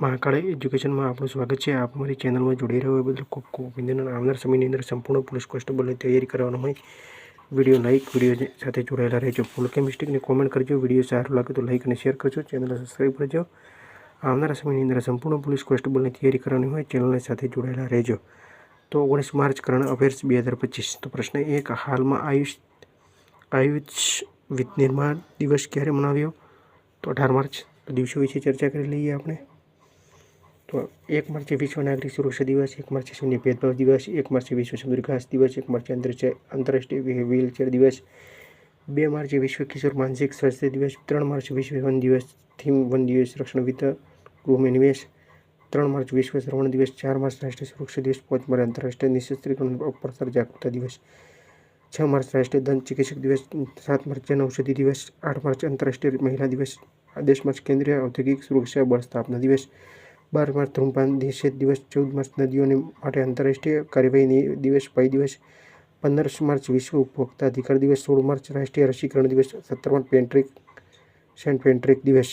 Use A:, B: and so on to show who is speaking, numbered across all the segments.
A: મહાકાળી એજ્યુકેશનમાં આપણું સ્વાગત છે. આપ અમારી ચેનલમાં જોડાઈ રહ્યો હોય બદલ ખૂબ ખૂબ અભિનંદન આવનાર સમયની અંદર સંપૂર્ણ પોલીસ કોન્સ્ટેબલની તૈયારી કરવાનો હોય. વીડિયો લાઇક વીડિયો સાથે જોડાયેલા રહેજો. ભૂલ કે કોમેન્ટ કરજો. વીડિયો સારો લાગે તો લાઇક અને શેર કરજો. ચેનલને સબસ્ક્રાઈબ કરજો. આવનારા સમયની અંદર સંપૂર્ણ પોલીસ કોન્સ્ટેબલની તૈયારી કરવાની હોય, ચેનલની સાથે જોડાયેલા રહેજો. તો ઓગણીસ માર્ચ કરંટ અફેર્સ બે હજાર પચીસ. તો પ્રશ્ન એક હાલમાં આયુષ આયુષ વિનિર્માણ દિવસ ક્યારે મનાવ્યો? તો અઢાર માર્ચ દિવસો વિશે ચર્ચા કરી લઈએ આપણે. તો એક માર્ચે વિશ્વ નાગરિક સુરક્ષા દિવસ, એક માર્ચે શૂન્ય ભેદભાવ દિવસ, એક માર્ચે વિશ્વ સમુદ્રઘાસ દિવસ, એક માર્ચે આંતરરાષ્ટ્રીય વ્હીલચેર દિવસ, બે માર્ચે વિશ્વ કિશોર માનસિક સ્વાસ્થ્ય દિવસ, ત્રણ માર્ચ વિશ્વ વન દિવસ, થીમ વન દિવસ, રક્ષણ વિતરણ ગૃહ નિવેશ, ત્રણ માર્ચ વિશ્વ શ્રવણ દિવસ, ચાર માર્ચ રાષ્ટ્રીય સુરક્ષા દિવસ, પાંચ માર્ચ આંતરરાષ્ટ્રીય નિઃશસ્ત્રીકરણ પ્રસાર જાગૃતતા દિવસ, છ માર્ચ રાષ્ટ્રીય દંત ચિકિત્સક દિવસ, સાત માર્ચ જનઔષધિ દિવસ, આઠ માર્ચ આંતરરાષ્ટ્રીય મહિલા દિવસ દસ માર્ચ કેન્દ્રીય ઔદ્યોગિક સુરક્ષા બળ સ્થાપના દિવસ બાર માર્ચ ધૂમપાન નિષેધ દિવસ ચૌદ માર્ચ નદીઓને માટે આંતરરાષ્ટ્રીય કાર્યવાહીની દિવસ પય દિવસ પંદર માર્ચ વિશ્વ ઉપભોક્તા અધિકાર દિવસ, સોળ માર્ચ રાષ્ટ્રીય રસીકરણ દિવસ, સત્તર માર્ચ પેન્ટ્રિક સેન્ટ પેન્ટ્રિક દિવસ.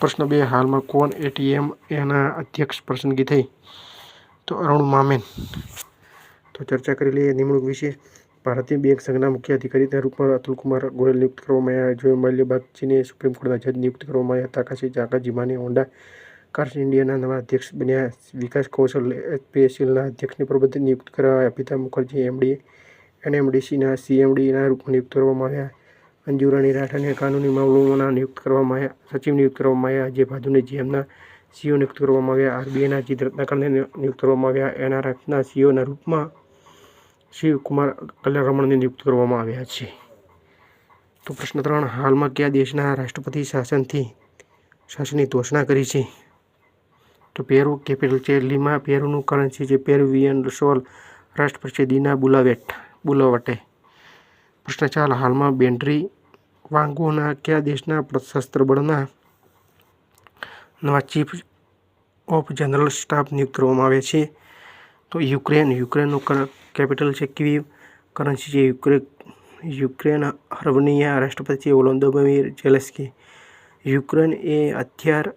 A: પ્રશ્ન બે, હાલમાં કોણ એટીએમ એના અધ્યક્ષ પસંદગી થઈ? તો અરુણ મામેન. તો ચર્ચા કરી લઈએ નિમણૂક વિશે. ભારતીય બેંક સંઘના મુખ્ય અધિકારીના રૂપમાં અતુલ કુમાર ગોયલ નિયુક્ત કરવામાં આવ્યા. જોય મલ્યબાગચીને સુપ્રીમ કોર્ટના જજ નિયુક્ત કરવામાં આવ્યા. તાકાશી જાકાજીમાને હોન્ડા, કાર્સ ઇન્ડિયાના નવા અધ્યક્ષ બન્યા. વિકાસ કૌશલ એચપીએસએલના અધ્યક્ષને પ્રબંધ નિયુક્ત કરાયા. અમિતાભ મુખર્જી, એમડી, એનએમડીસીના, સીએમડીના રૂપમાં નિયુક્ત કરવામાં આવ્યા. અંજુરાણી રાઠાને કાનૂની મામલોના નિયુક્ત કરવામાં આવ્યા. સચિવ નિયુક્ત કરવામાં આવ્યા. અજય ભાદુને જીએમના સીઓ નિયુક્ત કરવામાં આવ્યા. આરબીઆઈના જીત રત્નાકરને નિયુક્ત કરવામાં આવ્યા. એનઆરએફના સીઓના રૂપમાં શિવકુમાર કલ્યાણરમણની નિયુક્ત કરવામાં આવ્યા છે. તો પ્રશ્ન ત્રણ, હાલમાં કયા દેશના રાષ્ટ્રપતિ શાસનથી શાસનની ઘોષણા કરી છે? તો પેરુ કેપિટલ છે લીમા પેરુનું કરન્સી છે પેરુવિયન સોલ રાષ્ટ્રપતિ દીના બુલાવેટ, બુલાવટે. પ્રશ્ન ચાર, હાલમાં બેન્ડ્રી વાંગોના કયા દેશના સશસ્ત્ર બળના નવા ચીફ ઓફ જનરલ સ્ટાફ નિયુક્ત કરવામાં આવે છે? તો યુક્રેન, યુક્રેનનું કેપિટલ છે કીવ કરન્સી છે યુક્રેન યુક્રેન, હર્વનિયા રાષ્ટ્રપતિ છે વોલોદોમીર જેલેસ્કી યુક્રેન એ હથિયાર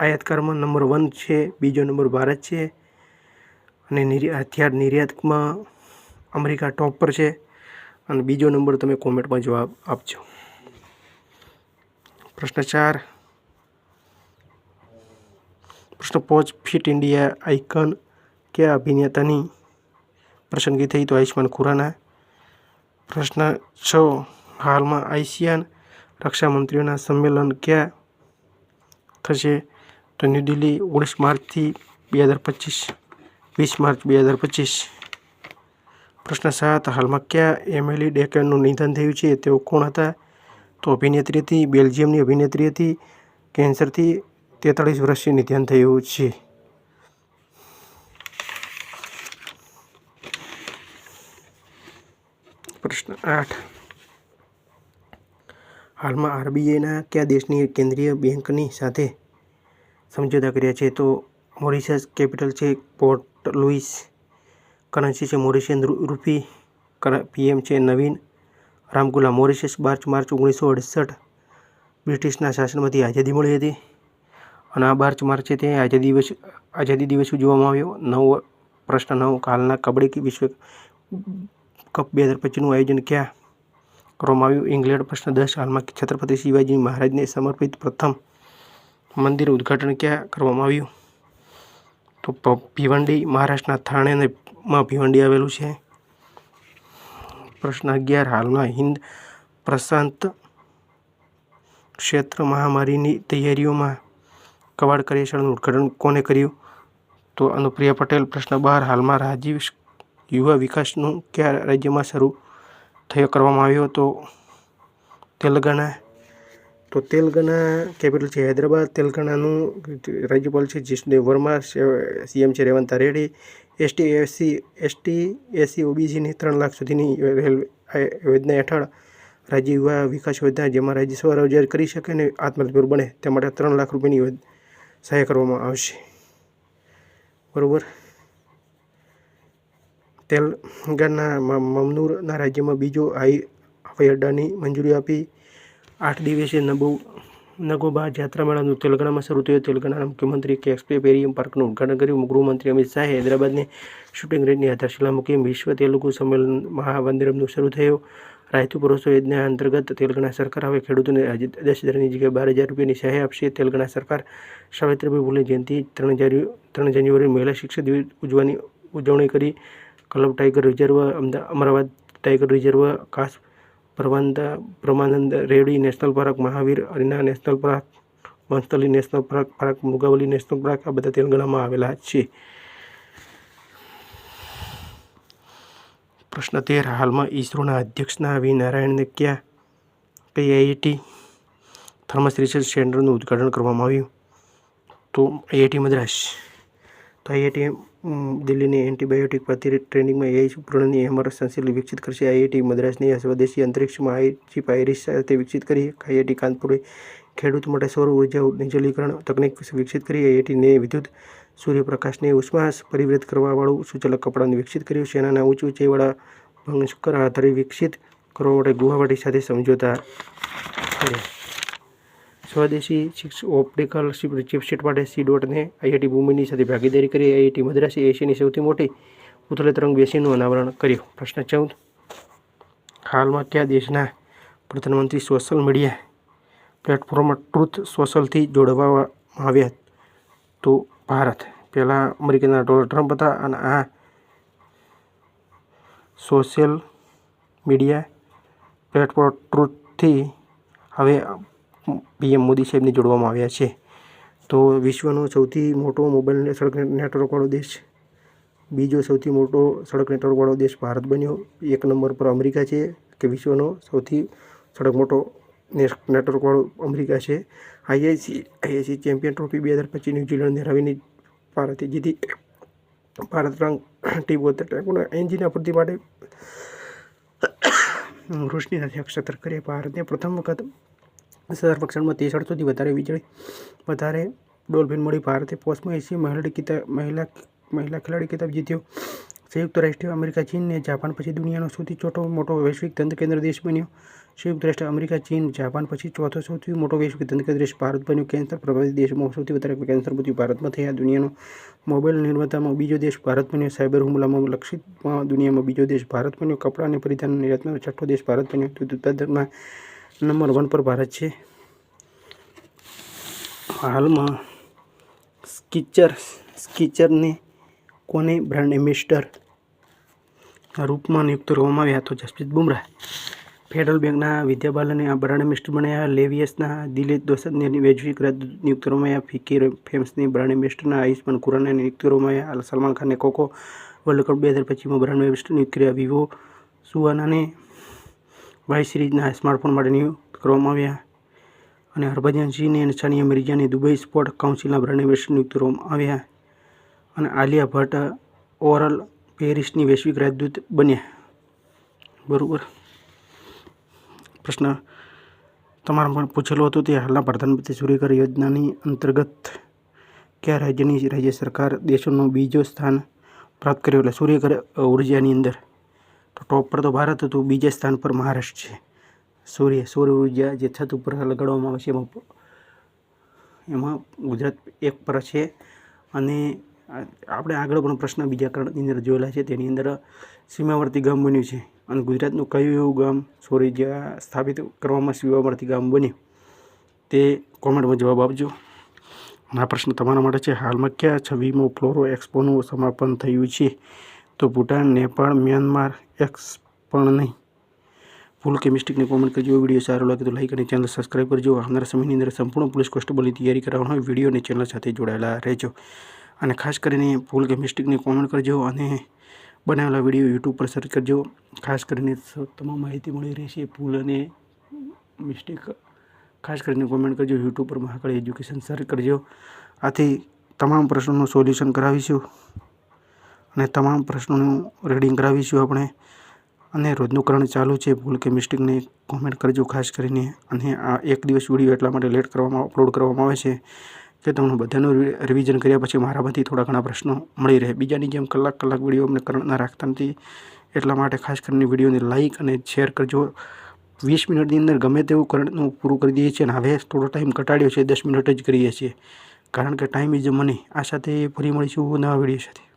A: આયાતકારમાં નંબર વન છે, બીજો નંબર ભારત છે. અને હથિયાર નિર્યાતમાં અમેરિકા ટોપ પર છે. અને બીજો નંબર તમે કોમેન્ટમાં જવાબ આપજો. પ્રશ્ન ચાર. પ્રશ્ન પાંચ, ફિટ ઇન્ડિયા આઇકન કયા અભિનેતાની પસંદગી થઈ તો આયુષ્માન ખુરાના પ્રશ્ન છ હાલમાં આસિયાન રક્ષામંત્રીઓના સંમેલન ક્યાં થશે તો ન્યૂ દિલ્હી ઓગણીસ માર્ચથી બે હજાર પચીસ વીસ માર્ચ બે હજાર પચીસ પ્રશ્ન સાત હાલમાં કયા એમએલએ ડેકનનું નિધન થયું છે તેઓ કોણ હતા તો અભિનેત્રી હતી બેલ્જિયમની અભિનેત્રી હતી કેન્સરથી તેતાળીસ વર્ષથી નિધન થયું છે પ્રશ્ન આઠ. હાલમાં આરબીઆઈના કયા દેશની કેન્દ્રીય બેંકની સાથે સમજૂતા કર્યા છે? તો મોરિશિયસ કેપિટલ છે પોર્ટ લુઇસ. કરન્સી છે મોરિશિયન રૂપી. પીએમ છે Navin Ramgoolam. Mauritius March March ઓગણીસો અડસઠ બ્રિટિશના શાસનમાંથી આઝાદી મળી હતી અને આ માર્ચ માર્ચે તે આઝાદી દિવસ આઝાદી દિવસ ઉજવવામાં આવ્યો. નવ, પ્રશ્ન નવ. હાલના કબડ્ડી વિશ્વ કપ બે હજાર પચીસનું આયોજન ક્યાં કરવામાં આવ્યું? ઇંગ્લેન્ડ પ્રશ્ન દસ, હાલમાં છત્રપતિ શિવાજી મહારાજને સમર્પિત પ્રથમ મંદિર ઉદ્ઘાટન ક્યાં કરવામાં આવ્યું? તો ભિવંડી, મહારાષ્ટ્રના થાણેમાં ભિવંડી આવેલું છે. પ્રશ્ન અગિયાર, હાલમાં હિન્દ પ્રશાંત ક્ષેત્ર મહામારીની તૈયારીઓમાં કવાડ કાર્યશાળાનું ઉદ્ઘાટન કોને કર્યું? તો અનુપ્રિયા પટેલ, પ્રશ્ન બાર, હાલમાં રાજીવ યુવા વિકાસનું કયા રાજ્યમાં શરૂ થયો કરવામાં આવ્યો હતો? તેલંગાણા. તો તેલંગાણા કેપિટલ છે હૈદરાબાદ. તેલંગાણાનું રાજ્યપાલ છે જિષ્ણુ વર્મા. સીએમ છે Revanth Reddy. ST, SC ST, SC ઓબીસીની ત્રણ લાખ સુધીની રેલવે યોજના હેઠળ રાજ્ય યુવા વિકાસ યોજના જેમાં રાજ્ય સ્વરોજગાર કરી શકે અને આત્મનિર્ભર બને તે માટે ત્રણ લાખ રૂપિયાની સહાય કરવામાં આવશે. બરાબર? તેલંગાના મમનૂરના રાજ્યમાં બીજો હાઈ હવાઈ અડ્ડાની મંજૂરી આપી. આઠ દિવસીય નબો, નગોબા જાત્રા મેળાનું તેલંગાણામાં શરૂ થયું. તેલંગાણાના મુખ્યમંત્રી કે એક્સપે પેરિયમ પાર્કનું ઉદઘાટન કર્યું. ગૃહમંત્રી અમિત શાહે હૈદરાબાદની શૂટિંગ રેન્જની આધારશિલા મૂકી વિશ્વ તેલુગુ સંમેલન મહાવંદરમનું શરૂ થયું. રાયતુ ભરોસો યોજના અંતર્ગત તેલંગાણા સરકાર હવે ખેડૂતોને દસ હજારની જગ્યાએ બાર હજાર રૂપિયાની સહાય આપશે. તેલંગાણા સરકાર સાવિત્રીબાઈ ફૂલે જયંતિ ત્રણ ત્રણ જાન્યુઆરી મહિલા શિક્ષક દિવસ ઉજવાની ઉજવણી કરી. ક્લબ ટાઈગર રિઝર્વ, અમદા, અમરાવાદ ટાઈગર રિઝર્વ કાસ પ્રવાંદા પ્રમાનંદ રેવડી national park, Mahavir Harina national park Vanasthali national park park Mrugavani national park, આ બધા તેલંગાણામાં આવેલા છે. પ્રશ્ન તેર, હાલમાં ઇસરોના અધ્યક્ષના વી નારાયણને ક્યાં કઈ આઈઆઈટી થર્મસ રિસર્ચ સેન્ટરનું ઉદ્ઘાટન કરવામાં આવ્યું? તો આઈઆઈટી મદ્રાસ. તો આઈઆઈટી દિલ્હીની એન્ટીબાયોટિક પ્રતિ ટ્રેનિંગમાં એઆઈ ઉપકરણની એમરજન્સી વિકસિત કરશે. આઈઆઈટી મદ્રાસની સ્વદેશી અંતરિક્ષમાં આઈ પાયરિસ સાથે વિકસિત કરી. આઈઆઈટી કાનપુરે ખેડૂત માટે સૌર ઊર્જા નિજલીકરણ તકનીક વિકસિત કરી. આઈઆઈટીને વિદ્યુત સૂર્યપ્રકાશને ઉષ્મા પરિવર્તિત કરવાવાળું સુચલક કપડાને વિકસિત કર્યું. સેનાના ઊંચ ઊંચાઈવાળા ભંગસ્કર આધારે વિકસિત કરવા માટે ગુવાહાટી સાથે સમજોતા સ્વદેશી શિક્ષ ઓપ્ટિકલ ચિપસેટ માટે સી ડોટને આઈઆઈટી ભૂમિની સાથે ભાગીદારી કરી આઈઆઈટી મદ્રાસે એશિયાની સૌથી મોટી ઉથલે તરંગ બેસીનું અનાવરણ કર્યું. પ્રશ્ન ચૌદ. હાલમાં કયા દેશના પ્રધાનમંત્રી સોશિયલ મીડિયા પ્લેટફોર્મ ટ્રુથ સોશિયલથી જોડવામાં આવ્યા? તો ભારત. પહેલાં અમેરિકાના ડોનાલ્ડ ટ્રમ્પ હતા અને આ સોશિયલ મીડિયા પ્લેટફોર્મ ટ્રુથથી હવે પીએમ મોદી સાહેબને જોડવામાં આવ્યા છે. તો વિશ્વનો સૌથી મોટો મોબાઈલ સડક નેટવર્કવાળો દેશ બીજો સૌથી મોટો સડક નેટવર્કવાળો દેશ ભારત બન્યો. એક નંબર પર અમેરિકા છે, કે વિશ્વનો સૌથી સડક મોટો નેટવર્કવાળો અમેરિકા છે. આઈઆઈસી આઈઆઈસી ચેમ્પિયન ટ્રોફી બે હજાર પચીસ ન્યૂઝીલેન્ડને હરાવીને ભારતે જીતી. ભારત રંગ ટી બોતેર ટાઈપોના એન્જિન પૂર્તિ માટે રોશની સાથે અક્ષતર કરી ભારતને પ્રથમ વખત સર્વેક્ષણમાં તેસઠસોથી વધારે વીજળી વધારે ડોલ્ફિન મળી ભારતે પોસ્ટમાં એસી મહિલા કિતાબ મહિલા મહિલા ખેલાડી કિતાબ જીત્યો. સંયુક્ત રાષ્ટ્ર અમેરિકા ચીનને જાપાન પછી દુનિયાનો સૌથી ચોથો મોટો વૈશ્વિક ધંધ કેન્દ્ર દેશ બન્યો. સંયુક્ત રાષ્ટ્ર અમેરિકા, ચીન, જાપાન પછી ચોથો સૌથી મોટો વૈશ્વિક ધંધ કેન્દ્ર દેશ ભારત બન્યો. કેન્સર પ્રભાવિત દેશમાં સૌથી વધારે કેન્સર મૃત્યુ ભારતમાં થયા. દુનિયાનો મોબાઈલ નિર્માતામાં બીજો દેશ ભારત બન્યો. સાયબર હુમલામાં લક્ષિતમાં દુનિયામાં બીજો દેશ ભારત બન્યો. કપડાં અને પરિધાન નિર્યાતમાં છઠ્ઠો દેશ ભારત બન્યો. દૂધ ઉત્પાદનમાં નંબર વન પર ભારત છે. હાલમાં સ્કીચર, સ્કીચરને કોને બ્રાન્ડ એમ્બેસડર રૂપમાં નિયુક્ત કરવામાં આવ્યા તો જસપ્રીત બુમરાહ ફેડરલ બેંકના વિદ્યા બાલને આ બ્રાન્ડ એમ્બેસડર બનાવ્યા. લેવિયસના દિલીપ દોસદને વૈશ્વિક નિયુક્ત કરવામાં આવ્યા. ફિકીર ફેમ્સની બ્રાન્ડ એમ્બેસડરના આયુષ્માન ખુરાને નિયુક્ત કરવામાં આવ્યા. સલમાન ખાનને કોકો વર્લ્ડ કપ બે હજાર પચીસમાં બ્રાન્ડ એમ્બેસડર નિયુક્ત કર્યા. વિવો સુવાનાને વાય સિરીઝના સ્માર્ટફોન માટે નિયુક્ત કરવામાં આવ્યા અને હરભજનસિંહને અને સાનિયા મિર્જાને દુબઈ સ્પોર્ટ કાઉન્સિલના બ્રાન્ડ એમ્બેસડર નિયુક્ત કરવામાં આવ્યા અને આલિયા ભટ્ટ ઓવરઓલ પેરિસની વૈશ્વિક રાજદૂત બન્યા. બરાબર. પ્રશ્ન તમારા પણ પૂછેલો હતો તે હાલના પ્રધાનમંત્રી સૂર્યઘર યોજનાની અંતર્ગત કયા રાજ્યની રાજ્ય સરકાર દેશોનું બીજો સ્થાન પ્રાપ્ત કર્યું? એટલે સૂર્યઘર ઉર્જાની અંદર. તો ટોપ પર તો ભારત હતું, બીજા સ્થાન પર મહારાષ્ટ્ર છે. સૂર્ય સૌર ઊર્જા જે છત ઉપર લગાડવામાં આવે છે, એમાં એમાં ગુજરાત એક પર છે. અને આપણે આગળ પણ પ્રશ્ન બીજા કરણની અંદર જોયેલા છે, તેની અંદર સીમાવર્તી ગામ બન્યું છે. અને ગુજરાતનું કયું એવું ગામ સૌર જ્યાં સ્થાપિત કરવામાં સીમાવર્તી ગામ બન્યું, તે કોમેન્ટમાં જવાબ આપજો. આ પ્રશ્ન તમારા માટે છે. હાલમાં કયા છવ્વીમો ફ્લોરો એક્સપોનું સમાપન થયું છે? તો ભૂટાન, નેપાળ, મ્યાનમાર એક્સ પણ નહીં. ફૂલ કેમિસ્ટ્રીકની કોમેન્ટ કરજો વીડિયો સારો લાગે તો લાઈક અને ચેનલ સબસ્ક્રાઈબ કરજો. આવનારા સમયની અંદર સંપૂર્ણ પોલીસ કોન્સ્ટેબલની તૈયારી કરાવવાનો હોય વીડિયો અને ચેનલ સાથે જોડાયેલા રહેજો. અને ખાસ કરીને ફૂલ કેમિસ્ટ્રીકની કોમેન્ટ કરજો અને બનાવેલા વીડિયો યુટ્યુબ પર સર્ચ કરજો. ખાસ કરીને તમામ માહિતી મળી રહેશે ફૂલ અને મિસ્ટેક ખાસ કરીને કોમેન્ટ કરજો યુટ્યુબ પર મહાકાળી એજ્યુકેશન સર્ચ કરજો. આથી તમામ પ્રશ્નોનું સોલ્યુશન કરાવીશું. અને તમામ પ્રશ્નોનું રીડિંગ કરાવીશું આપણે. અને રોજનું કરંટ ચાલુ છે. ભૂલ કે મિસ્ટેકને કોમેન્ટ કરજો ખાસ કરીને. અને આ એક દિવસ વીડિયો એટલા માટે લેટ કરવામાં અપલોડ કરવામાં આવે છે કે તમને બધાનું રિવિઝન કર્યા પછી મારામાંથી થોડા ઘણા પ્રશ્નો મળી રહે. બીજાની જેમ કલાક કલાક વીડિયો અમને કરણના રાખતા નથી. એટલા માટે ખાસ કરીને વિડીયોને લાઇક અને શેર કરજો. વીસ મિનિટની અંદર ગમે તેવું કરંટનું પૂરું કરી દઈએ છીએ. અને હવે થોડો ટાઈમ ઘટાડ્યો છે. દસ મિનિટ જ કરીએ છીએ. કારણ કે ટાઈમ ઇઝ મની આ સાથે ફરી મળીશું નવા વીડિયો સાથે.